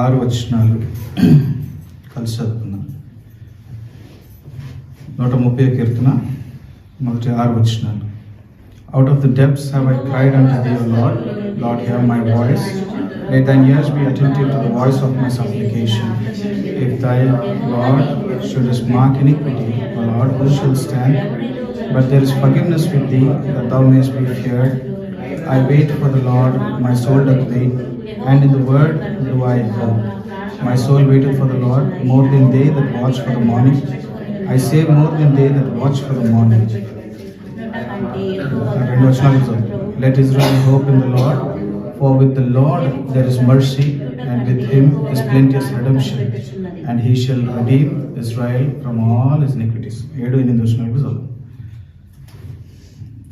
ఆరు వచనాలు కలిసి చదువుకుందాం నూట ముప్పై కీర్తన మొదటి ఆరు వచనాలు out of the depths have I cried unto the Lord Lord hear my voice let thine ears be attentive to the voice of my supplication if thy lord shouldest mark iniquity o lord who shall stand but there is forgiveness with thee that thou mayest be feared I wait for the Lord, my soul doth wait, and in the word do I hope. My soul waiteth for the Lord more than they that watch for the morning. I say more than they that watch for the morning. రెండు వచనాలు చదువు. Let Israel hope in the Lord, for with the Lord there is mercy, and with him is plenteous redemption, and he shall redeem Israel from all his iniquities. ఏడు ఎనిమిది వచనాలు చదువు.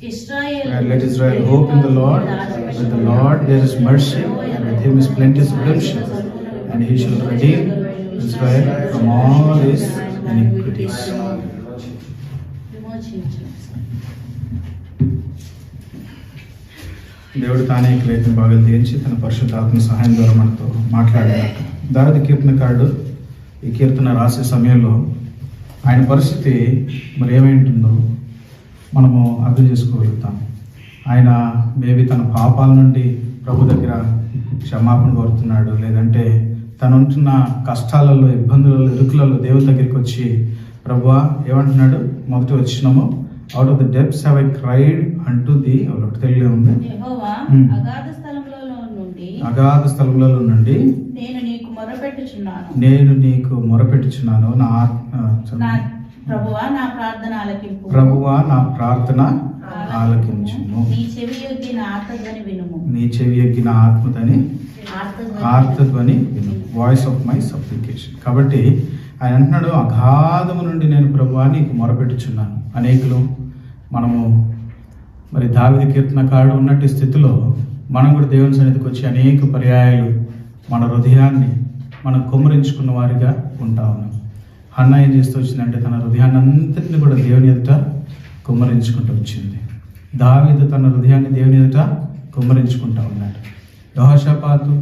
And let Israel hope in the Lord. With the Lord there is mercy, and with him is plenteous redemption, and he shall redeem Israel from all his iniquities. దేవుడు తానే ప్రయత్నం బాగా తీర్చి తన పరిశుద్ధాత్మ సహాయం ద్వారా మనతో మాట్లాడాడు దావిది కీర్తనకారుడు ఈ కీర్తన రాసే సమయంలో ఆయన పరిస్థితి మరి ఏమైంటుందో మనము అర్థం చేసుకోగలుగుతాం. ఆయన మేబీ తన పాపాల నుండి ప్రభు దగ్గర క్షమాపణ కోరుతున్నాడు. లేదంటే తను ఉంటున్న కష్టాలలో ఇబ్బందులలో ఇరుకులలో దేవుని దగ్గరికి వచ్చి ప్రభు ఏమంటున్నాడు? మొదటి వచ్చినాము out of the depths have I cried అంటూ ది తెలుగులో ఉంది. యెహోవా Hmm. అగాధ స్థలములలో నుండి నేను నీకు మొరపెట్టుచున్నాను. నా ప్రభువా నా ప్రార్థన ఆలకింపు ప్రభువా నా ప్రార్థన ఆలకించుము. నీ చెవి యొగ్గి నా ఆర్తధ్వని వినుము. నీ చెవి ఎక్కిన ఆత్మదని ఆర్తధ్వని ఆర్తధ్వని వాయిస్ ఆఫ్ మై సప్లికేషన్ కాబట్టి ఆయన అంటున్నాడు అగాధము నుండి నేను ప్రభువా నీకు మొరపెట్టుచున్నాను. అనేకులు మనము మరి దావిది కీర్తనకారుడు ఉన్నట్టు స్థితిలో మనం కూడా దేవుని సన్నిధికి వచ్చి అనేక పర్యాయాలు మన హృదయాన్ని మనం కుమ్మరించుకున్న వారిగా ఉంటా అన్న ఏం చేస్తూ వచ్చిందంటే తన హృదయాన్ని అంతటిని కూడా దేవుని ఎదుట కుమ్మరించుకుంటూ వచ్చింది. దావీదు తన హృదయాన్ని దేవుని ఎదుట కుమ్మరించుకుంటూ ఉన్నాడు. యహోషపాతు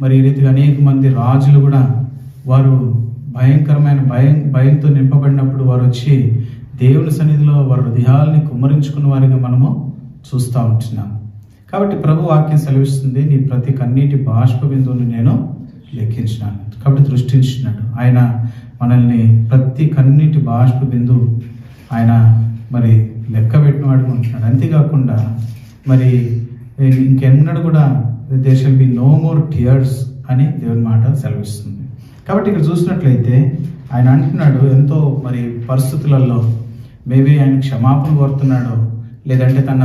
మరి ఈ రీతిగా అనేక మంది రాజులు కూడా వారు భయంకరమైన భయం భయంతో నింపబడినప్పుడు వారు వచ్చి దేవుని సన్నిధిలో వారి హృదయాల్ని కుమ్మరించుకున్న వారిగా మనము చూస్తూ ఉంటున్నాం. కాబట్టి ప్రభు వాక్యం సెలవిస్తుంది నీ ప్రతి కన్నీటి బాష్ప బిందువుని నేను లెక్కించినాను. కాబట్టి దృష్టించినాడు. ఆయన మనల్ని ప్రతి కన్నీటి బాష్ప బిందువు ఆయన మరి లెక్క పెట్టినవాడు ఉంటున్నాడు అంతేకాకుండా మరి ఇంకెన్నడూ కూడా they shall be no more tears అని దేవుని మాట సెలవిస్తుంది. కాబట్టి ఇక్కడ చూసినట్లయితే ఆయన అంటున్నాడు ఎంతో మరి పరిస్థితులలో మేబీ ఆయన క్షమాపణ కోరుతున్నాడు లేదంటే తన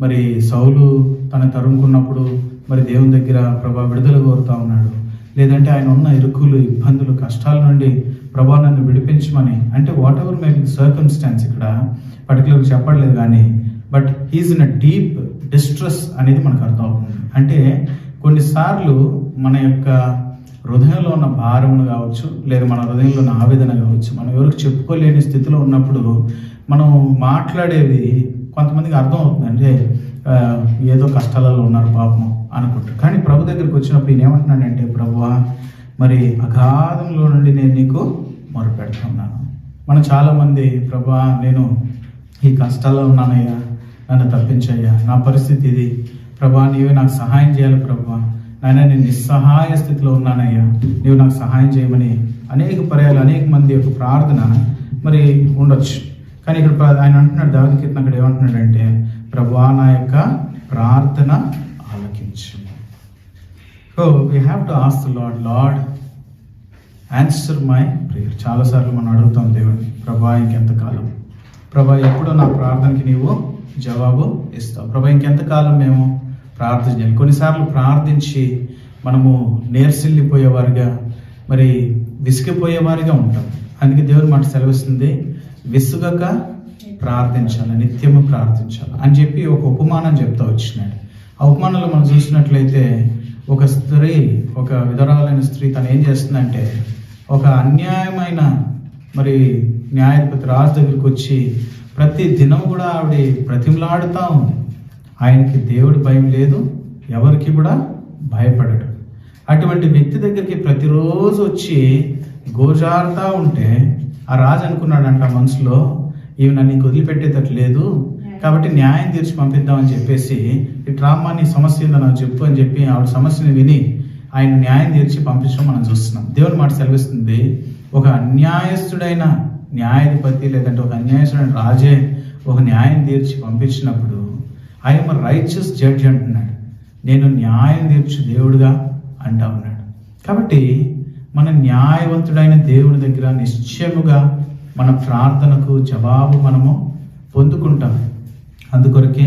మరి సౌలు తన తరుముకున్నప్పుడు మరి దేవుని దగ్గర ప్రభా విడుదల కోరుతా ఉన్నాడు లేదంటే ఆయన ఉన్న ఇరుకులు ఇబ్బందులు కష్టాల నుండి ప్రభా నన్ను విడిపించమని. అంటే వాట్ ఎవర్ మే సర్కమ్స్టాన్స్ ఇక్కడ పర్టికులర్ చెప్పట్లేదు కానీ but he is in a deep distress అనేది మనకు అర్థం అవుతుంది. అంటే కొన్నిసార్లు మన యొక్క హృదయంలో ఉన్న భారమును కావచ్చు లేదా మన హృదయంలో ఉన్న ఆవేదన కావచ్చు మనం ఎవరికి చెప్పుకోలేని స్థితిలో ఉన్నప్పుడు మనం మాట్లాడేది కొంతమందికి అర్థం అవుతుంది. అంటే ఏదో కష్టాలలో ఉన్నారు పాపం అనుకుంటారు కానీ ప్రభు దగ్గరికి వచ్చినప్పుడు ఈయన ఏమంటున్నాడంటే ప్రభువా మరి అగాధంలో నుండి నేను నీకు మొరపెడుతున్నాను. మనం చాలామంది ప్రభా నేను ఈ కష్టాల్లో ఉన్నానయ్యా నన్ను తప్పించయ్యా నా పరిస్థితి ఇది. ప్రభా నీవే నాకు సహాయం చేయాలి ప్రభా. నాయన నేను నిస్సహాయ స్థితిలో ఉన్నానయ్యా. నీవు నాకు సహాయం చేయమని అనేక పర్యాలు అనేక మంది యొక్క ప్రార్థన మరి ఉండొచ్చు. కానీ ఇక్కడ ఆయన అంటున్నాడు దావిది కీర్తన అక్కడ ఏమంటున్నాడంటే ప్రభా నా యొక్క ప్రార్థన ఆలకించు. So we have to ask the Lord Lord answer my prayer చాలాసార్లు మనం అడుగుతాం దేవుడిని ప్రభా ఇంకెంతకాలం ప్రభా ఎప్పుడు నా ప్రార్థనకి నీవు జవాబు ఇస్తావు. ప్రభా ఇంకెంతకాలం మేము ప్రార్థన చేయాలి? కొన్నిసార్లు ప్రార్థించి మనము నేర్సిల్లిపోయేవారుగా మరి విసిగిపోయేవారిగా ఉంటాం. అందుకే దేవుడు మాట సెలవిస్తుంది విసుగక ప్రార్థించాలి నిత్యము ప్రార్థించాలి. అని చెప్పి ఒక ఉపమానం చెప్తా వచ్చినాడు. ఆ ఉపమానంలో మనం చూసినట్లయితే ఒక స్త్రీ ఒక విధరాలైన స్త్రీ తను ఏం చేస్తుందంటే ఒక అన్యాయమైన మరి న్యాయాధిపతి రాజు దగ్గరికి వచ్చి ప్రతి దినం కూడా ఆవిడ ప్రతిమలాడుతూ ఉంది. ఆయనకి దేవుడి భయం లేదు ఎవరికి కూడా భయపడడు. అటువంటి వ్యక్తి దగ్గరికి ప్రతిరోజు వచ్చి గోజారుతా ఉంటే ఆ రాజు అనుకున్నాడంట మనసులో ఈమె నన్ను వదిలిపెట్టేటట్లేదు వదిలిపెట్టేటట్టు లేదు కాబట్టి న్యాయం తీర్చి పంపిద్దామని చెప్పేసి ఇట్రామ్మా నీ సమస్య ఏందో నాకు చెప్పు అని చెప్పి ఆవిడ సమస్యని విని ఆయన న్యాయం తీర్చి పంపించడం మనం చూస్తున్నాం. దేవుని మాట సెలవిస్తుంది. ఒక అన్యాయస్తుడైన న్యాయాధిపతి లేదంటే ఒక అన్యాయస్తుడైన రాజే ఒక న్యాయం తీర్చి పంపించినప్పుడు ఐఎమ్ రైచస్ జడ్జ్ అంటున్నాడు. నేను న్యాయం తీర్చు దేవుడుగా అంటా ఉన్నాడు. కాబట్టి మన న్యాయవంతుడైన దేవుని దగ్గర నిశ్చయముగా మన ప్రార్థనకు జవాబు మనము పొందుకుంటాం. అందుకొరకే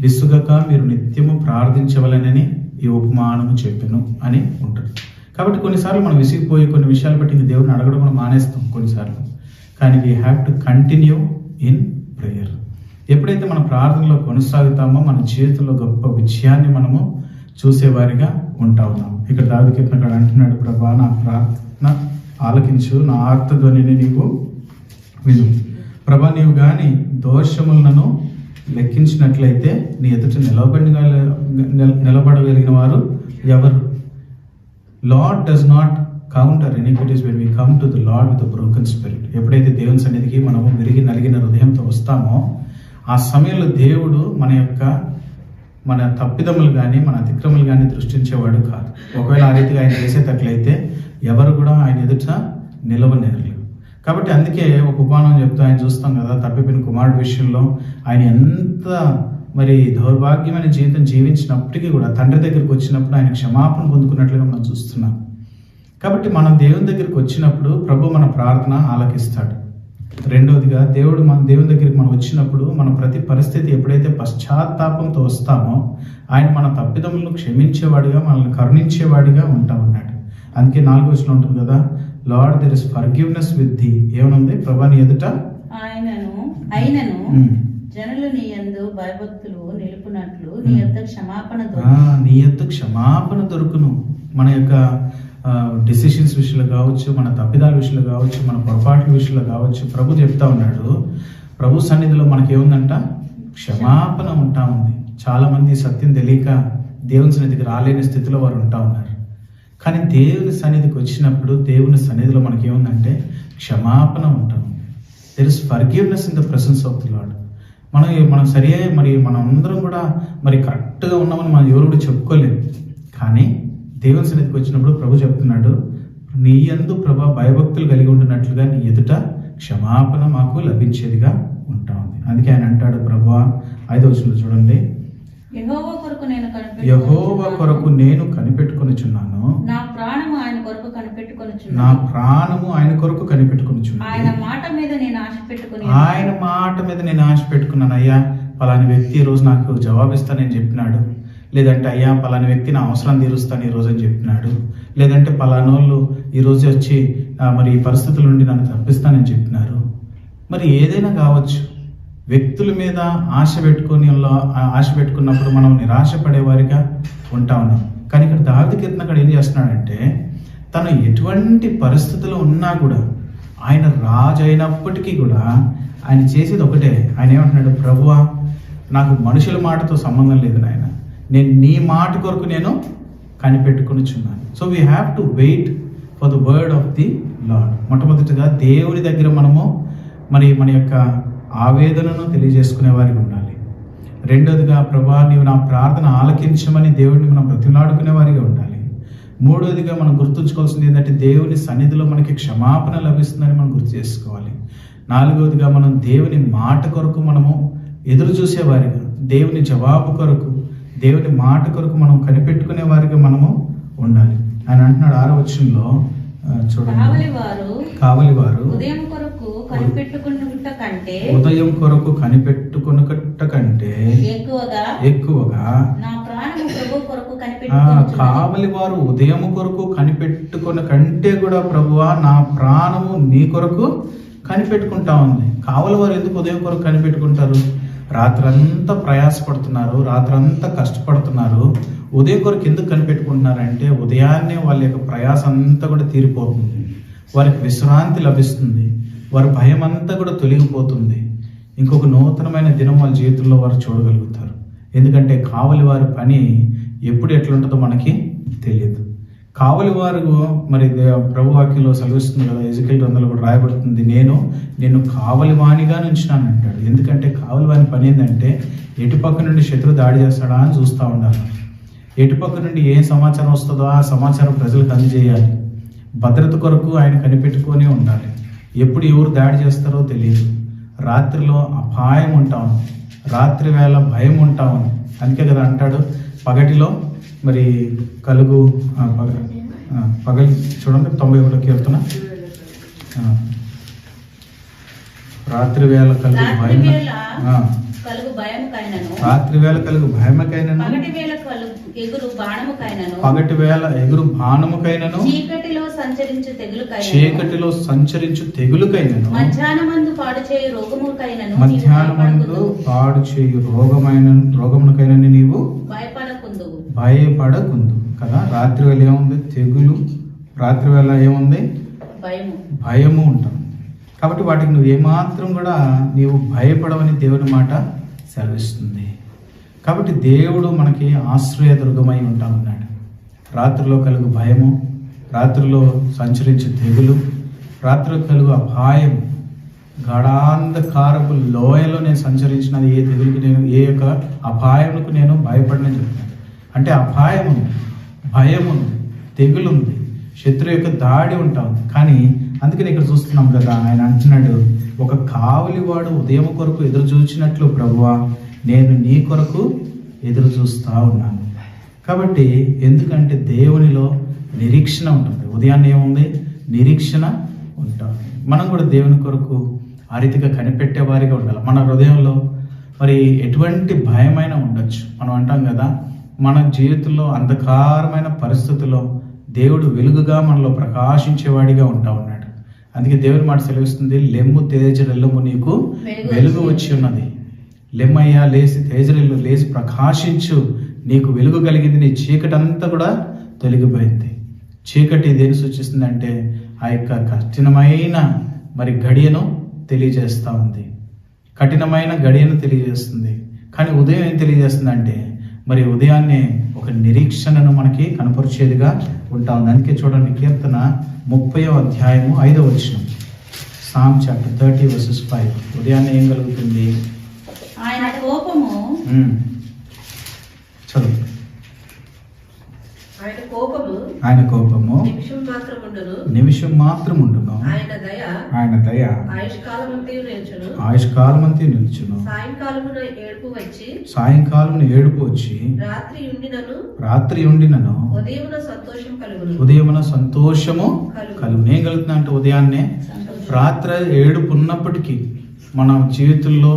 విసుగక మీరు నిత్యము ప్రార్థించవలనని ఈ ఉపమానము చెప్పాను అని ఉంటుంది. కాబట్టి కొన్నిసార్లు మనం విసిగిపోయి కొన్ని విషయాలు బట్టి ఇంక దేవుడిని అడగడం మనం మానేస్తాం కొన్నిసార్లు. కానీ we have to continue in prayer ఎప్పుడైతే మన ప్రార్థనలో కొనసాగుతామో మన జీవితంలో గొప్ప విజయాన్ని మనము చూసేవారిగా ఉంటా ఉన్నాం. ఇక్కడ దావికీర్తనగాడు అంటున్నాడు ప్రభా నా ప్రార్థన ఆలకించు నా ఆర్త ధ్వనిని నీవు విను. ప్రభా నీవు కానీ దోషములను లెక్కించినట్లయితే నీ ఎదుట నిలబడి నిలబడగలిగిన వారు ఎవరు? Lord does not count count our iniquities when we come to the Lord with broken spirit ఎప్పుడైతే దేవుని సన్నిధికి మనము విరిగి నలిగిన హృదయంతో వస్తామో ఆ సమయంలో దేవుడు మన యొక్క మన తప్పిదములు కానీ మన అతిక్రమలు కానీ దృష్టించేవాడు కాదు. ఒకవేళ ఆ రీతిగా ఆయన చేసేటట్లయితే ఎవరు కూడా ఆయన ఎదుట నిలవనేరలేరు కాబట్టి అందుకే ఒక ఉపమానం చెప్తూ ఆయన చూస్తాం కదా తప్పిపోయిన కుమారుడు విషయంలో. ఆయన ఎంత మరి దౌర్భాగ్యమైన జీవితం జీవించినప్పటికీ కూడా తండ్రి దగ్గరికి వచ్చినప్పుడు ఆయన క్షమాపణ పొందుకున్నట్లుగా మనం చూస్తున్నాం. కాబట్టి మనం దేవుని దగ్గరికి వచ్చినప్పుడు ప్రభు మన ప్రార్థన ఆలకిస్తాడు. రెండవదిగా దేవుడు మన దేవుని దగ్గరికి మనం వచ్చినప్పుడు మన ప్రతి పరిస్థితి ఎప్పుడైతే పశ్చాత్తాపంతో వస్తామో ఆయన మన తప్పిదములను క్షమించేవాడిగా మనల్ని కరుణించేవాడిగా ఉంటా ఉన్నాడు. అందుకే నాలుగో వచ్చిన ఉంటుంది కదా Lord there is forgiveness with the ఏమనుంది? ప్రభాని ఎదుట? ఆయనను అయినను. జనులు నీ యందు భయభక్తులు నిలుపునట్లు నీ యొక్క క్షమాపణ. నీ యొక్క క్షమాపణ దొరుకును. మన యొక్క డిసిషన్స్ విషయంలో కావచ్చు మన తప్పిదాల విషయంలో కావచ్చు మన పొరపాట్ల విషయంలో కావచ్చు ప్రభు చెప్తా ఉన్నాడు. ప్రభు సన్నిధిలో మనకి ఏముందంట క్షమాపణ ఉంటా ఉంది. చాలా మంది సత్యం తెలియక దేవుని సన్నిధికి రాలేని స్థితిలో వారు ఉంటా ఉన్నారు. కానీ దేవుని సన్నిధికి వచ్చినప్పుడు దేవుని సన్నిధిలో మనకి ఏముందంటే క్షమాపణ ఉంటాం. There is forgiveness in the presence of the Lord మనం మనం సరే మరి మనం అందరం కూడా మరి కరెక్ట్గా ఉన్నామని మనం ఎవరు కూడా చెప్పుకోలేము కానీ దేవుని సన్నిధికి వచ్చినప్పుడు ప్రభు చెప్తున్నాడు నీ ఎందు ప్రభా భయభక్తులు కలిగి ఉంటున్నట్లుగా నీ ఎదుట క్షమాపణ మాకు లభించేదిగా ఉంటా. ఉంది అందుకే ఆయన అంటాడు ప్రభా ఐదో వచనంలో చూడండి. యెహోవా కొరకు నేను కనిపెట్టుకొనుచున్నాను. నా ప్రాణము ఆయన కొరకు నా కనిపెట్టుకొనుచున్నాను ప్రాణము ఆయన కొరకు ఆయన కనిపెట్టుకొనిచున్నాను మాట మీద నేను ఆశ పెట్టుకుని ఆయన మాట మీద నేను ఆశ పెట్టుకున్నాను. అయ్యా పలాని వ్యక్తి ఈ రోజు నాకు జవాబిస్తానని చెప్పినాడు. లేదంటే అయ్యా పలాని వ్యక్తి నా అవసరం తీరుస్తాను ఈ రోజు అని చెప్పినాడు. లేదంటే పలానోళ్ళు ఈ రోజు వచ్చి మరి ఈ పరిస్థితుల నుండి నన్ను తప్పిస్తానని చెప్పినారు. మరి ఏదైనా కావచ్చు. వ్యక్తుల మీద ఆశ పెట్టుకొని ఆశ పెట్టుకున్నప్పుడు మనం నిరాశపడేవారిగా ఉంటా ఉన్నాం. కానీ ఇక్కడ దావిది కీర్తన అక్కడ ఏం చేస్తున్నాడంటే తను ఎటువంటి పరిస్థితులు ఉన్నా కూడా ఆయన రాజు అయినప్పటికీ కూడా ఆయన చేసేది ఒకటే. ఆయన ఏమంటున్నాడు ప్రభువా నాకు మనుషుల మాటతో సంబంధం లేదు నాయన. నేను నీ మాట కొరకు నేను కనిపెట్టుకునిచున్నాను. So we have to wait for the word of the Lord మొట్టమొదటిగా దేవుని దగ్గర మనము మరి మన యొక్క ఆవేదనను తెలియజేసుకునే వారికి ఉండాలి. రెండోదిగా ప్రభా నీవు నా ప్రార్థన ఆలకించమని దేవుడిని మనం బ్రతిలాడుకునే వారిగా ఉండాలి. మూడోదిగా మనం గుర్తుంచుకోవాల్సింది ఏంటంటే దేవుని సన్నిధిలో మనకి క్షమాపణ లభిస్తుందని మనం గుర్తు చేసుకోవాలి. నాలుగవదిగా మనం దేవుని మాట కొరకు మనము ఎదురు చూసేవారిగా దేవుని జవాబు కొరకు దేవుని మాట కొరకు మనం కనిపెట్టుకునే వారిగా మనము ఉండాలి. ఆయన అంటున్నాడు ఆరో వచ్చంలో చూడండి. కావలి వారు ఉదయం కొరకు కంటే ఉదయం కొరకు కనిపెట్టుకున్నట కంటే ఎక్కువగా ఎక్కువగా నా ప్రాణము ప్రభు కొరకు ఆ, కనిపెట్టుకుంటున్నది కావలి వారు ఉదయం కొరకు కనిపెట్టుకున్న కంటే కూడా ప్రభువా నా ప్రాణము నీ కొరకు కనిపెట్టుకుంటా ఉంది. కావలి వారు ఎందుకు ఉదయం కొరకు కనిపెట్టుకుంటారు? రాత్రంతా ప్రయాసపడుతున్నారు రాత్రంతా కష్టపడుతున్నారు. ఉదయం కొరకు ఎందుకు కనిపెట్టుకుంటున్నారంటే ఉదయాన్నే వాళ్ళ యొక్క ప్రయాస అంతా కూడా తీరిపోతుంది. వారికి విశ్రాంతి లభిస్తుంది. వారి భయం అంతా కూడా తొలగిపోతుంది. ఇంకొక నూతనమైన దినం వాళ్ళ జీవితంలో వారు చూడగలుగుతారు. ఎందుకంటే కావలి వారి పని ఎప్పుడు ఎట్లుంటుందో మనకి తెలియదు కావలి వారు మరి ప్రభు వాక్యంలో సెలవిస్తుంది కదా ఎజుకేల్ గ్రంథంలో కూడా రాయబడుతుంది నేను నేను కావలి వాణిగా నుంచినాను అంటాడు. ఎందుకంటే కావలి వాని పని ఏంటంటే ఎటుపక్క నుండి శత్రు దాడి చేస్తాడా అని చూస్తూ ఉండాలి. ఎటుపక్క నుండి ఏ సమాచారం వస్తుందో ఆ సమాచారం ప్రజలకు అందజేయాలి. భద్రత కొరకు ఆయన కనిపెట్టుకొని ఉండాలి. ఎప్పుడు ఎవరు దాడి చేస్తారో తెలియదు. రాత్రిలో అపాయం ఉంటా. ఉంది రాత్రి వేళ భయం ఉంటా. ఉంది అందుకే కదా అంటాడు. పగటిలో మరి కలుగు పగలి చూడండి తొంభై ఒకటో కీర్తన. రాత్రి వేళ కలుగు భయం. కలుగు భయముకైనను. రాత్రి వేళ కలుగు భయమకైనను. పగటి వేళ కలుగు ఎగురు బాణముకైనను. పగటి వేళ ఎగురు బాణముకైనను. చీకటిలో సంచరించు తెగులుకైనను. చీకటిలో సంచరించు తెగులుకైనను. మధ్యాహ్నమందు పాడు చేయు రోగముకైనను మధ్యాహ్నమందు. పాడు చేయు రోగమైన రోగమునకైనను నీవు భయపడకుందువు. భయపడకుందు కదా? రాత్రి వేళ ఏముంది? తెగులు. రాత్రి వేళ ఏముంది? భయము. భయము ఉంటాం కాబట్టి వాటికి నువ్వు ఏమాత్రం కూడా నీవు భయపడవని దేవుని మాట సెలవిస్తుంది. కాబట్టి దేవుడు మనకి ఆశ్రయదుర్గమై ఉంటా ఉన్నాడు రాత్రిలో కలుగు భయము రాత్రిలో సంచరించే తెగులు రాత్రిలో కలుగు అపాయం గాఢాంధకారపు లోయలో నేను సంచరించినది ఏ తెగులుకి నేను ఏ యొక్క అపాయములకు నేను భయపడని చెప్తున్నాను అంటే అపాయం ఉంది భయం ఉంది తెగులు ఉంది శత్రు యొక్క దాడి ఉంటా ఉంది. కానీ అందుకని ఇక్కడ చూస్తున్నాం కదా ఆయన అంటున్నాడు ఒక కావలివాడు ఉదయం కొరకు ఎదురు చూచినట్లు ప్రభువా నేను నీ కొరకు ఎదురు చూస్తూ ఉన్నాను. కాబట్టి ఎందుకంటే దేవునిలో నిరీక్షణ ఉంటుంది. ఉదయాన్నే ఏముంది? నిరీక్షణ ఉంటుంది. మనం కూడా దేవుని కొరకు ఆ రీతిగా కనిపెట్టే వారిగా ఉండాలి. మన హృదయంలో మరి ఎటువంటి భయమైనా ఉండొచ్చు. మనం అంటాం కదా మన జీవితంలో అంధకారమైన పరిస్థితుల్లో దేవుడు వెలుగుగా మనలో ప్రకాశించేవాడిగా ఉంటా ఉన్నాడు. అందుకే దేవుని మాట సెలవిస్తుంది లెమ్ము తేజరెల్లము నీకు వెలుగు వచ్చి ఉన్నది. లెమ్మయ్య లేచి తేజరెల్లు లేచి ప్రకాశించు. నీకు వెలుగు కలిగింది నీ చీకటి అంతా కూడా తొలగిపోయింది. చీకటి దేని సూచిస్తుందంటే ఆ యొక్క కఠినమైన మరి గడియను తెలియజేస్తూ ఉంది. కఠినమైన గడియను తెలియజేస్తుంది. కానీ ఉదయం ఏం తెలియజేస్తుందంటే మరి ఉదయాన్నే ఒక నిరీక్షణను మనకి కనపరిచేదిగా ఉంటా ఉంది. అందుకే చూడండి కీర్తన ముప్పై అధ్యాయము ఐదవ వచనం. Psalm chapter thirty verses five. ఉదయాన్నే ఏం కలుగుతుంది? ఆయన కోపము. చదువు. ఆయన కోపము ఆయన కోపము నిమిషం మాత్రం ఉండును నిమిషం మాత్రం ఉండును ఆయన దయ ఆయన దయ ఆయుష్కాలం అంతే నిల్చును ఆయుష్కాలమంతి నిలుచును సాయంకాలమున ఏడుపు వచ్చి సాయంకాలం ఏడుపు వచ్చి రాత్రి ఉండినను. రాత్రి ఉండినను. ఉదయమున సంతోషం కలుగును. ఉదయమున సంతోషము కలుగు నేను కలుగుతున్నా అంటే ఉదయాన్నే. రాత్రి ఏడుపు ఉన్నప్పటికీ మన జీవితంలో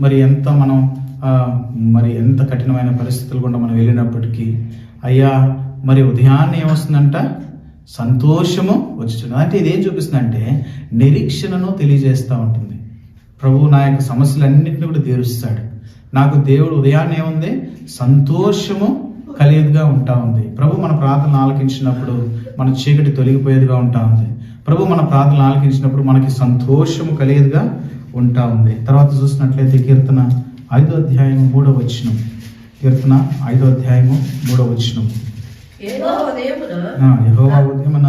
మరి ఎంత మనం మరి ఎంత కఠినమైన పరిస్థితులు కూడా మనం వెళ్ళినప్పటికీ అయ్యా మరి ఉదయాన్నే ఏమొస్తుందంట? సంతోషము వచ్చుచున్నది అంటే ఇదేం చూపిస్తుందంటే నిరీక్షణను తెలియజేస్తూ ఉంటుంది. ప్రభు నా యొక్క సమస్యలన్నింటినీ కూడా తీరుస్తాడు. నాకు దేవుడు ఉదయాన్నే ఏముంది? సంతోషము కలియదుగా ఉంటా ఉంది. ప్రభు మన ప్రార్థన ఆలకించినప్పుడు మన చీకటి తొలగిపోయేదిగా ఉంటా ఉంది. ప్రభు మన ప్రార్థన ఆలకించినప్పుడు మనకి సంతోషము కలిగేదిగా ఉంటా ఉంది. తర్వాత చూసినట్లయితే కీర్తన ఐదో అధ్యాయము మూడో వచ్చినం కీర్తన ఐదో అధ్యాయము మూడో వచ్చినం ఏదో ఉదయమున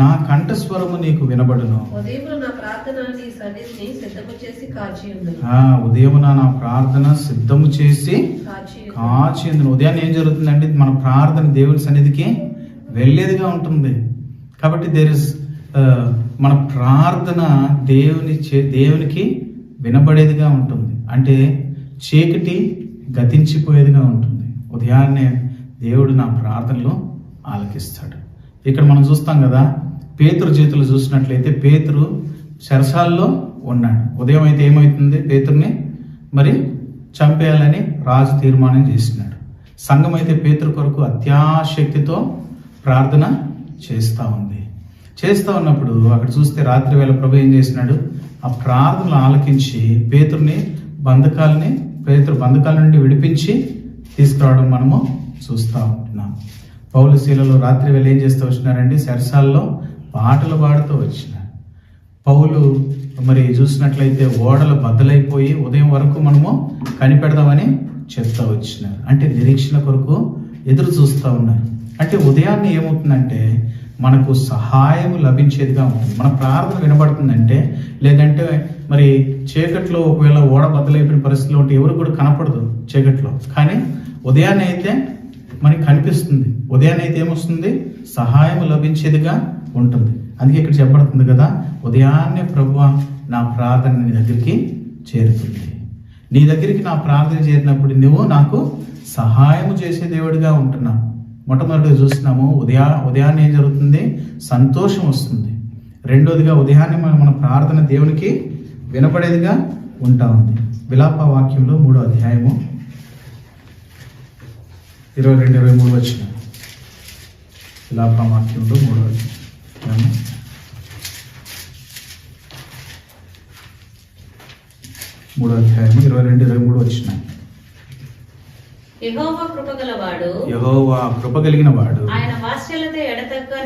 నా కంఠస్వరము నీకు వినబడును. ఉదయమున నా ప్రార్థన సిద్ధము చేసి కాచి ఉంది ఆ ఉదయమున నా ప్రార్థన సిద్ధము చేసి కాచి ఉంది. కాచి ఉంది ఉదయాన్నే ఏం జరుగుతుందంటే మన ప్రార్థన దేవుని సన్నిధికి వెళ్ళేదిగా ఉంటుంది. కాబట్టి దేర్ ఇస్ మన ప్రార్థన దేవుని చే దేవునికి వినబడేదిగా ఉంటుంది. అంటే చీకటి గతించిపోయేదిగా ఉంటుంది. ఉదయాన్నే దేవుడు నా ప్రార్థనలు ఆలకిస్తాడు. ఇక్కడ మనం చూస్తాం కదా పేతురు చేతులు చూసినట్లయితే పేతురు శరసాల్లో ఉన్నాడు. ఉదయం అయితే ఏమవుతుంది పేతుర్ని? మరి చంపేయాలని రాజు తీర్మానం చేసినాడు. సంఘం అయితే పేతురు కొరకు అత్యాశక్తితో ప్రార్థన చేస్తూ ఉంది. చేస్తూ ఉన్నప్పుడు అక్కడ చూస్తే రాత్రి వేళ ప్రభు ఏం చేసినాడు? ఆ ప్రార్థనలు ఆలకించి పేతుర్ని బంధకాలని పేతురు బంధకాల నుండి విడిపించి తీసుకురావడం మనము చూస్తూ ఉంటున్నాం. పౌలు రాత్రి వేళ ఏం చేస్తూ వచ్చినారండి? సరసాల్లో పాటలు పాడుతూ వచ్చినారు. పౌలు మరి చూసినట్లయితే ఓడలు బద్దలైపోయి ఉదయం వరకు మనము కనిపెడదామని చెప్తా వచ్చినారు. అంటే నిరీక్షణ కొరకు ఎదురు చూస్తూ ఉన్నారు. అంటే ఉదయాన్నే ఏమవుతుందంటే మనకు సహాయం లభించేదిగా ఉంటుంది. మన ప్రార్థన వినబడుతుందంటే లేదంటే మరి చీకట్లో ఒకవేళ ఓడ బద్దలైపోయిన పరిస్థితిలో ఉంటే ఎవరు కూడా కనపడదు చీకట్లో. కానీ ఉదయాన్నే అయితే మనకి కనిపిస్తుంది. ఉదయాన్నే అయితే ఏమొస్తుంది? సహాయం లభించేదిగా ఉంటుంది. అందుకే ఇక్కడ చెప్పబడుతుంది కదా ఉదయాన్నే ప్రభు నా ప్రార్థన నీ దగ్గరికి చేరుతుంది. నీ దగ్గరికి నా ప్రార్థన చేరినప్పుడు నువ్వు నాకు సహాయం చేసే దేవుడిగా ఉంటున్నావు. మొట్టమొదటి చూస్తున్నాము ఉదయా ఉదయాన్నే ఏం జరుగుతుంది? సంతోషం వస్తుంది. రెండోదిగా ఉదయాన్నే మన మన ప్రార్థన దేవునికి వినపడేదిగా ఉంటా ఉంది. విలాప వాక్యంలో మూడో అధ్యాయము ఇరవై రెండు ఇరవై మూడు వచ్చిన వాక్యంలో మూడో అధ్యాయము మూడో అధ్యాయము ఇరవై రెండు ఇరవై మూడు వచ్చిన యెహోవా కృపగలవాడు. యహోవా కృప కలిగిన వాడు ఆయన వాత్సల్యత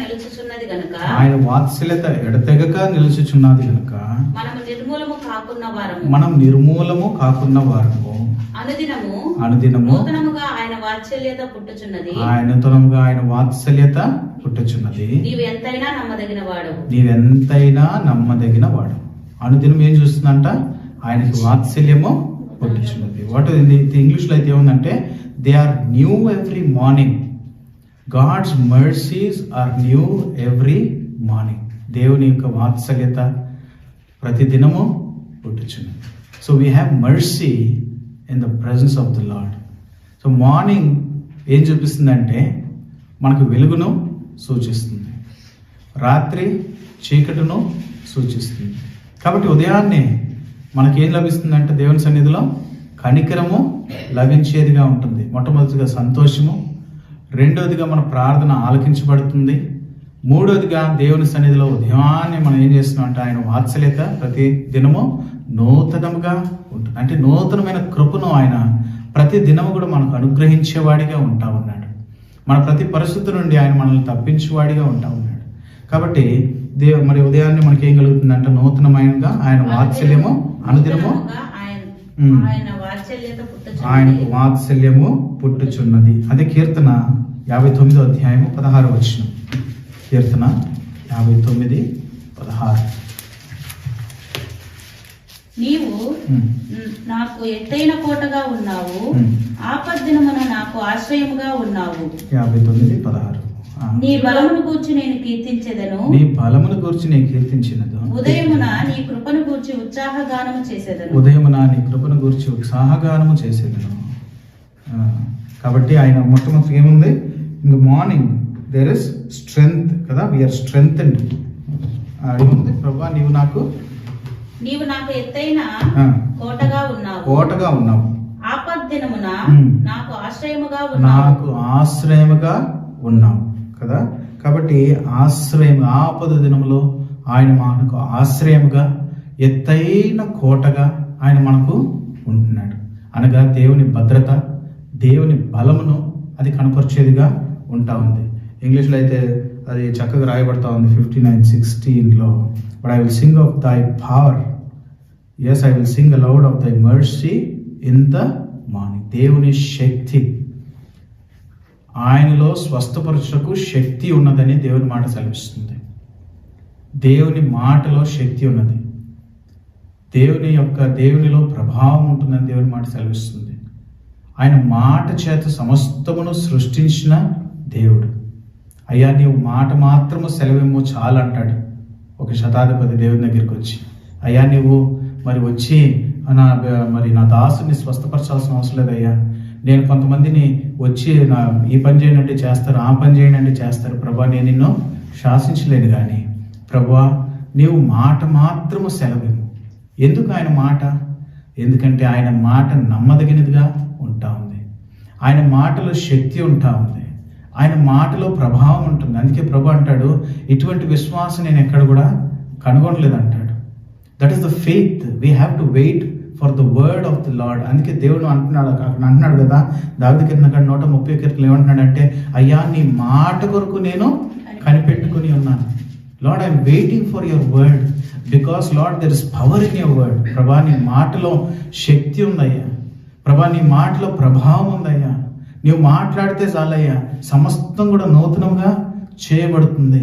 నిలుచుచున్నది గనుక. ఆయన వాత్సల్యత ఎడతెగక నిలుచుచున్నది కనుక మనము నిర్మూలము కాకున్న వారము. మనం నిర్మూలము కాకున్న వారము. అనుదినము అనుదినము నూతనముగా ఆయన వాత్సల్యత పుట్టుచున్నది. ఆయనతోనముగా ఆయన వాత్సల్యత పుట్టుచున్నది. నీవు ఎంతైనా నమ్మదగిన వాడు నీవెంతైనా నమ్మదగిన వాడు అనుదినం ఏం చూస్తుందంట? ఆయనకి వాత్సల్యము పుట్టుచున్నది. వాట్ ఇంగ్లీష్లో అయితే ఏముందంటే they are new every morning God's mercies are new every morning దేవుని యొక్క వాత్సల్యత ప్రతి దినము పుట్టుచున్నది. So we have mercy in the presence of the Lord so morning ఏం చూపిస్తుందంటే మనకు వెలుగును సూచిస్తుంది. రాత్రి చీకటును సూచిస్తుంది. కాబట్టి ఉదయాన్నే మనకేం లభిస్తుందంటే దేవుని సన్నిధిలో కనికరము లభించేదిగా ఉంటుంది. మొట్టమొదటిగా సంతోషము. రెండోదిగా మన ప్రార్థన ఆలకించబడుతుంది. మూడోదిగా దేవుని సన్నిధిలో ఉదయాన్నే మనం ఏం చేస్తున్నాం అంటే ఆయన వాత్సల్యత ప్రతి దినము నూతనముగా ఉంటుంది అంటే నూతనమైన కృపను ఆయన ప్రతి దినము కూడా మనకు అనుగ్రహించేవాడిగా ఉంటా ఉన్నాడు. మన ప్రతి పరిస్థితి నుండి ఆయన మనల్ని తప్పించేవాడిగా ఉంటా ఉన్నాడు. కాబట్టి దేవ మరి ఉదయాన్నే మనకి ఏం కలుగుతుందంటే నూతనమైనగా ఆయన వాత్సల్యము అనుదినము ఆయనకు వాత్సల్యము పుట్టుచున్నది. అదే కీర్తన యాభై తొమ్మిదో అధ్యాయము పదహారు వచ్చిన కీర్తన యాభై తొమ్మిది పదహారు. నీవు నాకు ఎత్తైన కోటగా ఉన్నావు. ఆపద్దినమున నాకు ఆశ్రయముగా ఉన్నావు. యాభై తొమ్మిది పదహారు. నీ బలమును గూర్చి నేను కీర్తించెదను. నీ బలమును గురించి నేను కీర్తించినదు. ఉదయమున నీ కృపను గూర్చి ఉత్సాహగానము చేసేదను. ఉదయమున నీ కృపను గురించి ఉత్సాహగానము చేసేదను. కాబట్టి ఆయన మొట్టమొదటి ఏముంది? In the morning there is strength కదా? వీఆర్ స్ట్రెంగ్త్ అండ్ అడిగింది ప్రభా నీవు నాకు నీవు నాకు ఎత్తైన కోటగా ఉన్నావు. కోటగా ఉన్నావు. ఆపద్దినమున. నాకు ఆశ్రయముగా ఉన్నావు. నాకు ఆశ్రయముగా ఉన్నావు కదా? కాబట్టి ఆశ్రయం ఆపద దినములో ఆయన మనకు ఆశ్రయముగా ఎత్తైన కోటగా ఆయన మనకు ఉంటున్నాడు. అనగా దేవుని భద్రత దేవుని బలమును అది కనపరిచేదిగా ఉంటా ఉంది. ఇంగ్లీష్లో అయితే అది చక్కగా రాయబడతా ఉంది ఫిఫ్టీ నైన్ సిక్స్టీన్లో but I will sing of thy power yes I will sing loud of thy mercy in the morning దేవుని శక్తి. ఆయనలో స్వస్థపరచుటకు శక్తి ఉన్నదని దేవుని మాట సెలవిస్తుంది. దేవుని మాటలో శక్తి ఉన్నది. దేవుని యొక్క దేవునిలో ప్రభావం ఉంటుందని దేవుని మాట సెలవిస్తుంది. ఆయన మాట చేత సమస్తమును సృష్టించిన దేవుడు. అయ్యా నీవు మాట మాత్రము సెలవేమో చాలు అంటాడు ఒక శతాధిపతి దేవుని దగ్గరికి వచ్చి. అయ్యా నీవు మరి వచ్చి నా మరి నా దాసుని స్వస్థపరచాల్సిన అవసరం లేదయ్యా. నేను కొంతమందిని వచ్చి నా ఈ పని చేయనంటే చేస్తారు ఆ పని చేయనంటే చేస్తారు. ప్రభా నేను నిన్ను శాసించలేను కానీ ప్రభా నీవు మాట మాత్రము సెలవేము ఎందుకు ఆయన మాట? ఎందుకంటే ఆయన మాట నమ్మదగినదిగా ఉంటా ఉంది. ఆయన మాటలో శక్తి ఉంటా ఉంది. ఆయన మాటలో ప్రభావం ఉంటుంది. అందుకే ప్రభు అంటాడు ఇటువంటి విశ్వాసం నేను ఎక్కడ కూడా కనుగొనలేదు అంటాడు that is the faith we have to wait for the word of the Lord అందుకే దేవుడు అంటున్నాడు అక్కడ అంటున్నాడు కదా. దావిది కీర్తన నూట ముప్పై కీర్తనలు ఏమంటున్నాడంటే అయ్యా నీ మాట కొరకు నేను కనిపెట్టుకుని ఉన్నాను. Lord I'm waiting for your word because Lord there is power in your word ప్రభా నీ మాటలో శక్తి ఉందయ్యా. ప్రభా నీ మాటలో ప్రభావం ఉందయ్యా. నీవు మాట్లాడితే చాలయ్యా సమస్తం కూడా నూతనంగా చేయబడుతుంది.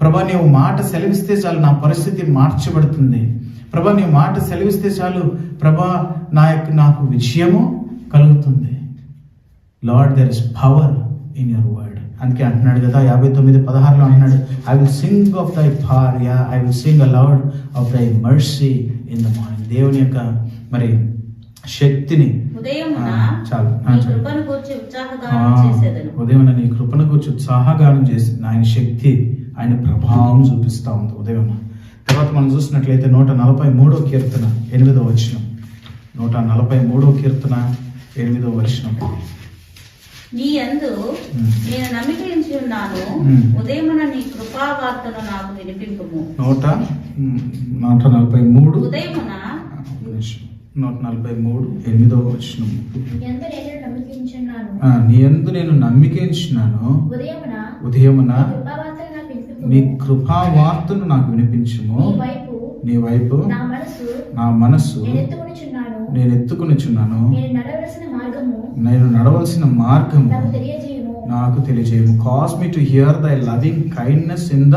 ప్రభా నీవు మాట సెలవిస్తే చాలు నా పరిస్థితి మార్చబడుతుంది. ప్రభా నీ మాట సెలవిస్తే చాలు ప్రభా నా యొక్క నాకు విజయము కలుగుతుంది. Lord there is power in your word అందుకే అంటున్నాడు కదా యాభై తొమ్మిది పదహారులో అంటున్నాడు I will sing of thy భార్య yeah I will sing a Lord of thy mercy in the morning దేవుని యొక్క మరి శక్తిని. చాలు. ఉదయం నీ కృపను గురించి ఉత్సాహగానం చేసింది. ఆయన శక్తి ఆయన ప్రభావం చూపిస్తా ఉంది ఉదయం తర్వాత మనం చూసినట్లయితే నూట నలభై మూడో కీర్తన ఎనిమిదో వచనం. నూట నలభై మూడో కీర్తన ఎనిమిదో వచనం. నీ ఉమ్. నేను నమ్మికించి ఉన్నాను. ఉదయమున నీ కృపావార్తను నాకు వినిపింపుము. నూట నూట నలభై మూడు. ఉదయమున. నూట నలభై మూడు ఎనిమిదో వచనం. నీ యందు నేను నమ్మికించినాను. ఉదయమున. నీ కృపా వార్తను నాకు వినిపించుము. నీ వైపు నీ మనస్సు నేను ఎత్తుకొనిచున్నాను. నేను నడవలసిన మార్గము నాకు తెలియజేయము. నాకు తెలియజేయము. Cause me to hear thy loving kindness in the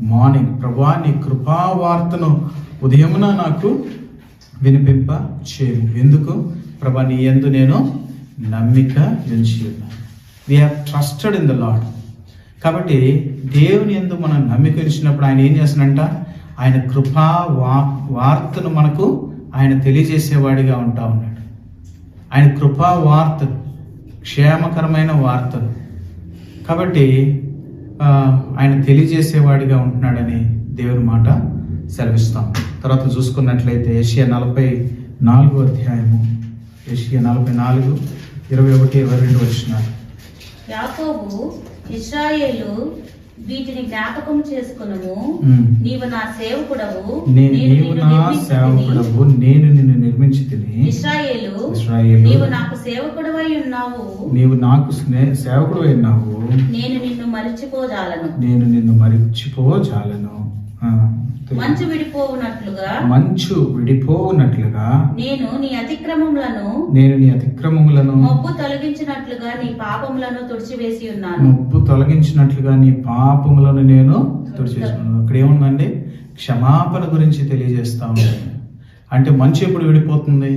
morning ప్రభా నీ కృపా వార్తను ఉదయమున నాకు వినిపింప చేయము. ఎందుకు? ప్రభా నీ ఎందు నేను నమ్మిక ఉంచి ఉన్నాను we have trusted in the Lord కాబట్టి దేవుని ఎందు మనం నమ్మిక ఉంచినప్పుడు ఆయన ఏం చేస్తానంట ఆయన కృపా వా వార్తను మనకు ఆయన తెలియజేసేవాడిగా ఉంటా ఉన్నాడు. ఆయన కృపా వార్త క్షేమకరమైన వార్తలు కాబట్టి ఆయన తెలియజేసేవాడిగా ఉంటున్నాడని దేవుని మాట సెలవిస్తాం. తర్వాత చూసుకున్నట్లయితే ఏషియా నలభై నాలుగు అధ్యాయము. ఏషియా నలభై నాలుగు ఇరవై ఒకటి ఇరవై రెండు వచ్చినారు యాకోబు ఇస్రాయేలు వీటిని జ్ఞాపకం చేసుకునము. ఉమ్. నీవు నా సేవకుడవు. నీవు నా. సేవకుడవు. నేను నిన్ను నిర్మించి తిని. ఇస్రాయేలు నీవు నాకు సేవకుడవై ఉన్నావు. నీవు నాకు సేవకుడు అయినావు నేను నిన్ను మరిచిపోజాలను. నేను నిన్ను మరిచిపోజాలను. మంచు విడిపోవునట్లుగా మంచు విడిపోనట్లుగా నేను నీ అతిక్రమములను నేను నీ అతిక్రమములను మబ్బు తొలగించినట్లుగా నీ పాపములను తుడిచివేసి ఉన్నాను. ముప్పు తొలగించినట్లుగా నీ పాపములను నేను తుడిచేసుకున్నాను అక్కడ ఏముందండి? క్షమాపణ గురించి తెలియజేస్తా అంటే మంచు ఎప్పుడు విడిపోతుంది?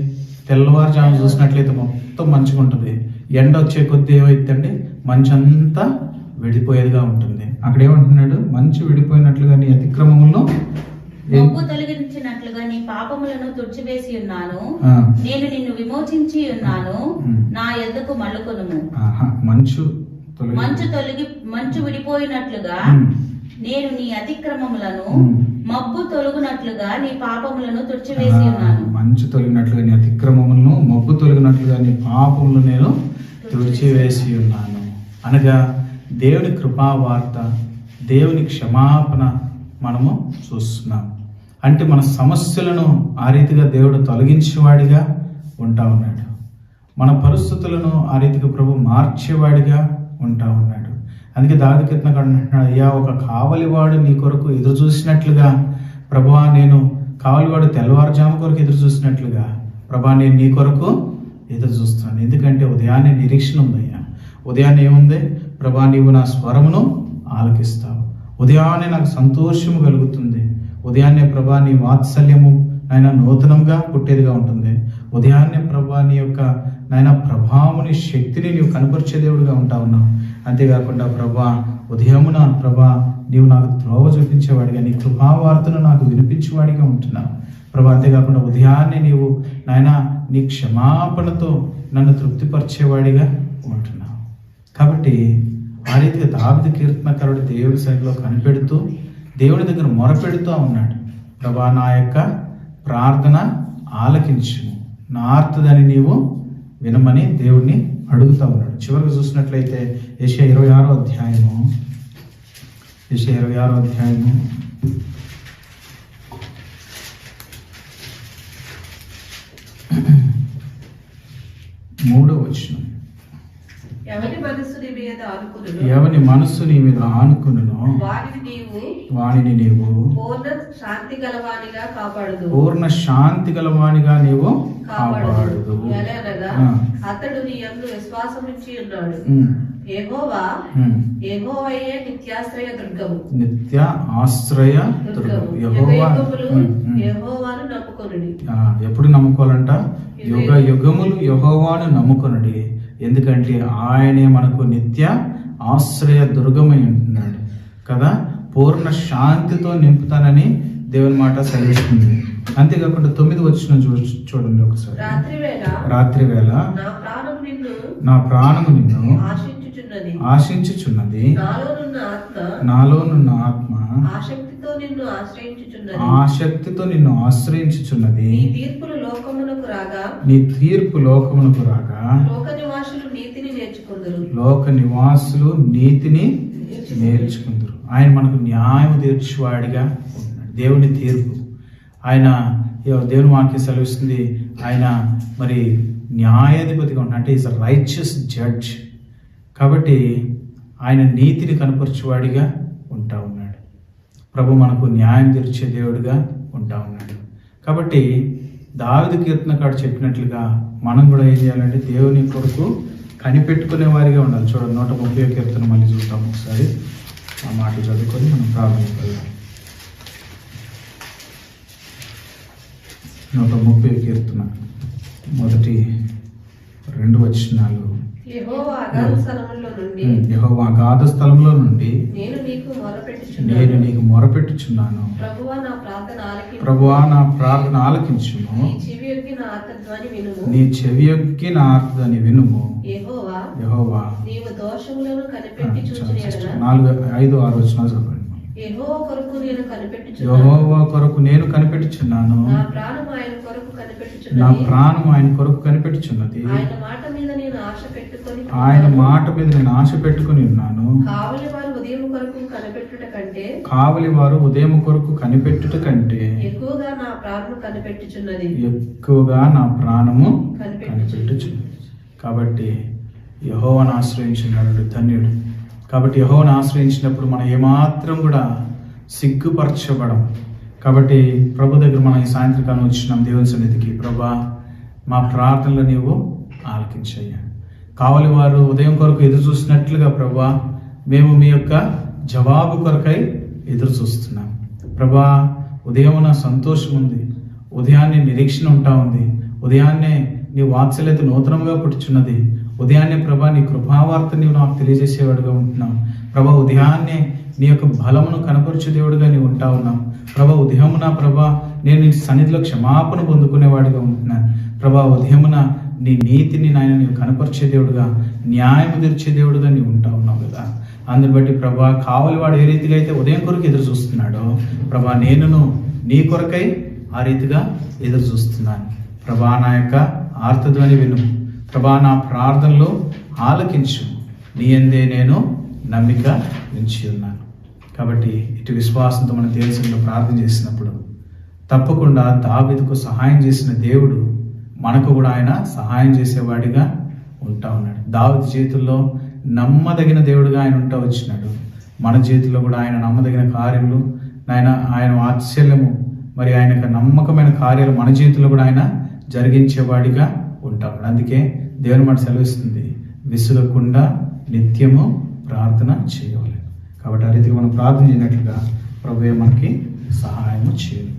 తెల్లవారుజాము చూసినట్లయితే మొత్తం మంచిగా ఉంటుంది ఎండ వచ్చే కొద్దీ ఏమైందండి మంచు అంతా విడిపోయేదిగా ఉంటుంది. అక్కడ ఏమంటున్నాడు మంచు విడిపోయినట్లుగా నీ అతిక్రమములను ఏ- మబ్బు తొలగించినట్లుగా నీ పాపములను తుడిచివేసి ఉన్నాను. నేను నిన్ను విమోచించి ఉన్నాను. నా ఎద్దకు మల్లుకొనుము ఆహా, మంచు మంచు తొలగి మంచు విడిపోయినట్లుగా నేను నీ అతిక్రమములను. మబ్బు తొలగునట్లుగా నీ పాపములను తుడిచివేసి ఉన్నాను. మంచు తొలగినట్లుగా నీ అతిక్రమములను మబ్బు తొలగినట్లుగా నీ పాపములు నేను తుడిచివేసి ఉన్నాను. అనగా దేవుని కృపావార్త దేవుని క్షమాపణ మనము చూస్తున్నాం. అంటే మన సమస్యలను ఆ రీతిగా దేవుడు తొలగించేవాడిగా ఉంటా ఉన్నాడు. మన పరిస్థితులను ఆ రీతిగా ప్రభు మార్చేవాడిగా ఉంటా ఉన్నాడు. అందుకే దాది కింద అంటున్నాడు అయ్యా ఒక కావలివాడు నీ కొరకు ఎదురు చూసినట్లుగా ప్రభువా నేను కావలివాడు తెల్లవారుజాము కొరకు ఎదురు చూసినట్లుగా ప్రభా నేను నీ కొరకు ఎదురు చూస్తాను. ఎందుకంటే ఉదయాన్నే నిరీక్షణ ఉందయ్యా. ఉదయాన్నే ఏముంది? ప్రభా నీవు నా స్వరమును ఆలకిస్తావు. ఉదయాన్నే నాకు సంతోషము కలుగుతుంది. ఉదయాన్నే ప్రభా నీ వాత్సల్యము నాయన నూతనంగా పుట్టేదిగా ఉంటుంది. ఉదయాన్నే ప్రభా నీ యొక్క నాయన ప్రభావముని శక్తిని నీవు కనపరిచే దేవుడిగా ఉంటా ఉన్నావు అంతేకాకుండా ప్రభా ఉదయమున ప్రభా నీవు నాకు త్రోవ చూపించేవాడిగా నీ కృపావార్తను నాకు వినిపించేవాడిగా ఉంటున్నావు. ప్రభా అంతేకాకుండా ఉదయాన్నే నీవు నాయన నీ క్షమాపణతో నన్ను తృప్తిపరిచేవాడిగా ఉంటున్నావు. కాబట్టి ఆ రీతిగా దావిద కీర్తనకరుడు దేవుడి సైడ్లో కనిపెడుతూ దేవుడి దగ్గర మొరపెడుతూ ఉన్నాడు. ప్రభా నా యొక్క ప్రార్థన ఆలకించు నా ఆర్తదని నీవు వినమని దేవుడిని అడుగుతా ఉన్నాడు. చివరికి చూసినట్లయితే ఏషియా ఇరవై ఆరో అధ్యాయము. ఏషియా ఇరవై ఆరో అధ్యాయము. మూడో వచ్చినాం ఎవరి మనస్సు నీ మీద ఆనుకును ఎవని మనస్సు నీ మీద ఆనుకును వాణిని నీవు పూర్ణ శాంతి గలవానిగా కాపాడుదు. పూర్ణ శాంతి గలవానిగా నీవు కాపాడుదు. ఆ. అతడు నీ యందు విశ్వాసం ఉంచి ఉన్నాడు. ఉమ్. ఏహోవయే నిత్యాశ్రయ దుర్గము. నిత్య ఆశ్రయ దుర్గం దుర్గము. యెహోవా. యెహోవాను నమ్ముకొనుడి. ఆ, ఎప్పుడు నమ్ముకోవాలంట? యుగ యుగములు యహోవాను నమ్ముకొనడి. ఎందుకంటే ఆయనే మనకు నిత్య ఆశ్రయ దుర్గమై ఉంటున్నాడు. కదా? పూర్ణ శాంతితో నింపుతానని దేవుని మాట సెలవిస్తుంది. అంతేకాకుండా తొమ్మిది వచ్చిన చూడండి ఒకసారి. రాత్రి వేళ నా ప్రాణం నిన్ను నా ప్రాణము నిన్ను ఆశించుచున్నది. నాలోనున్న ఆత్మ ఆసక్తితో నిన్ను ఆశ్రయించుచున్నది. నీ తీర్పులు లోకమునకు రాగా నీ తీర్పు లోకమునకు రాగా లోక లోక నివాసులు నీతిని నేర్చుకుందరు. ఆయన మనకు న్యాయం తీర్చువాడిగా ఉన్నాడు. దేవుని తీర్పు. ఆయన దేవుని వాక్యం సెలవిస్తుంది? ఆయన మరి న్యాయాధిపతిగా ఉన్నాడు. అంటే ఈజ్ రైచియస్ జడ్జ్ కాబట్టి ఆయన నీతిని కనపరచువాడిగా ఉంటా ఉన్నాడు. ప్రభు మనకు న్యాయం తీర్చే దేవుడిగా ఉంటా ఉన్నాడు. కాబట్టి దావిద కీర్తనకాడు చెప్పినట్లుగా మనం కూడా ఏం చేయాలంటే దేవుని కొరకు కనిపెట్టుకునే వారిగా ఉండాలి. చూడండి నూట ముప్పై కీర్తన మళ్ళీ చూద్దాం ఒకసారి. ఆ మాటలు చదువుకొని మనం ప్రారంభించాలి నూట ముప్పై కీర్తన మొదటి రెండు వచనాలు. యెహోవా గాధ స్థలంలో నుండి నేను నీకు నేను మొరపెట్టుచున్నాను. ప్రభువా నా ప్రార్థన ఆలకించుము. నీ చెవి యొక్కి నా ఆర్తధ్వని వినుము. యెహోవా యెహోవా. నీవు దోషములను కనిపెట్టి చూచిన నాలుగు ఐదు ఆరు వచ్చిన చదవండి యెహోవా కొరకు నేను కనిపెట్టుచున్నాను. నా ప్రాణం ఆయన కొరకు కనిపెట్టుచున్నది. ఆయన మాట మీద నేను ఆశ పెట్టుకొని ఆయన మాట మీద నేను ఆశ పెట్టుకుని ఉన్నాను. కావలి వారు ఉదయం కొరకు కనిపెట్టుట కంటే కావలి వారు ఉదయం కొరకు కనిపెట్టుట కంటే ఎక్కువగా నా ప్రాణం కనిపెట్టుచున్నది. ఎక్కువగా నా ప్రాణము కనిపెట్టుచున్నది. కాబట్టి యహోవను ఆశ్రయించినాడు ధన్యుడు. కాబట్టి యహోను ఆశ్రయించినప్పుడు మనం ఏమాత్రం కూడా సిగ్గుపరచబడం. కాబట్టి ప్రభు దగ్గర మనం ఈ సాయంత్రకాలం వచ్చినాం దేవుని సన్నిధికి. ప్రభా మా ప్రార్థనలు నీవు ఆలకించయ్యా. కావలి వారు ఉదయం కొరకు ఎదురు చూసినట్లుగా ప్రభా మేము మీ యొక్క జవాబు కొరకై ఎదురు చూస్తున్నాం ప్రభా ఉదయమున సంతోషం ఉంది. ఉదయాన్నే నిరీక్షణ ఉంటా ఉంది. ఉదయాన్నే నీ వాత్సల్యత నూతనంగా పుట్టుచున్నది. ఉదయాన్నే ప్రభా నీ కృపావార్త నీవు నాకు తెలియజేసేవాడుగా ఉంటున్నావు. ప్రభా ఉదయాన్నే నీ యొక్క బలమును కనపరచు దేవుడుగా నీవు ఉంటా ఉన్నావు ప్రభా ఉదయమున ప్రభా నేను నీ సన్నిధిలో క్షమాపణ పొందుకునేవాడిగా ఉంటున్నాను. ప్రభా ఉదయమున నీ నీతిని నాయన నీవు కనపరిచే దేవుడుగా న్యాయం తీర్చే దేవుడుగా నీవు ఉంటా ఉన్నావు కదా. అందుని బట్టి ప్రభా కావాలి వాడు ఏ రీతిగా అయితే ఉదయం కొరకు ఎదురు చూస్తున్నాడో ప్రభా నేనును నీ కొరకై ఆ రీతిగా ఎదురు చూస్తున్నాను. ప్రభా నా యొక్క ఆర్తధ్వని విను. ప్రభా నా ప్రార్థనలో ఆలకించు. నీ ఎందే నేను నమ్మిక ఉంచి ఉన్నాను. కాబట్టి ఇటు విశ్వాసంతో మన దేశంలో ప్రార్థన చేసినప్పుడు తప్పకుండా దావిదకు సహాయం చేసిన దేవుడు మనకు కూడా ఆయన సహాయం చేసేవాడిగా ఉంటా ఉన్నాడు. దావీదు చేతుల్లో నమ్మదగిన దేవుడిగా ఆయన ఉంటా వచ్చినాడు. మన చేతుల్లో కూడా ఆయన నమ్మదగిన కార్యములు ఆయన ఆయన ఆశ్చర్యము మరి ఆయన యొక్క నమ్మకమైన కార్యాలు మన చేతుల్లో కూడా ఆయన జరిగించేవాడిగా ఉంటాం అందుకే దేవుని మాట సెలవిస్తుంది. విసుగకుండా నిత్యము ప్రార్థన చేయవాలి కాబట్టి ఆ రీతిగా మనం ప్రార్థన చేయనట్లుగా ప్రభువే మనకి సహాయము చేయాలి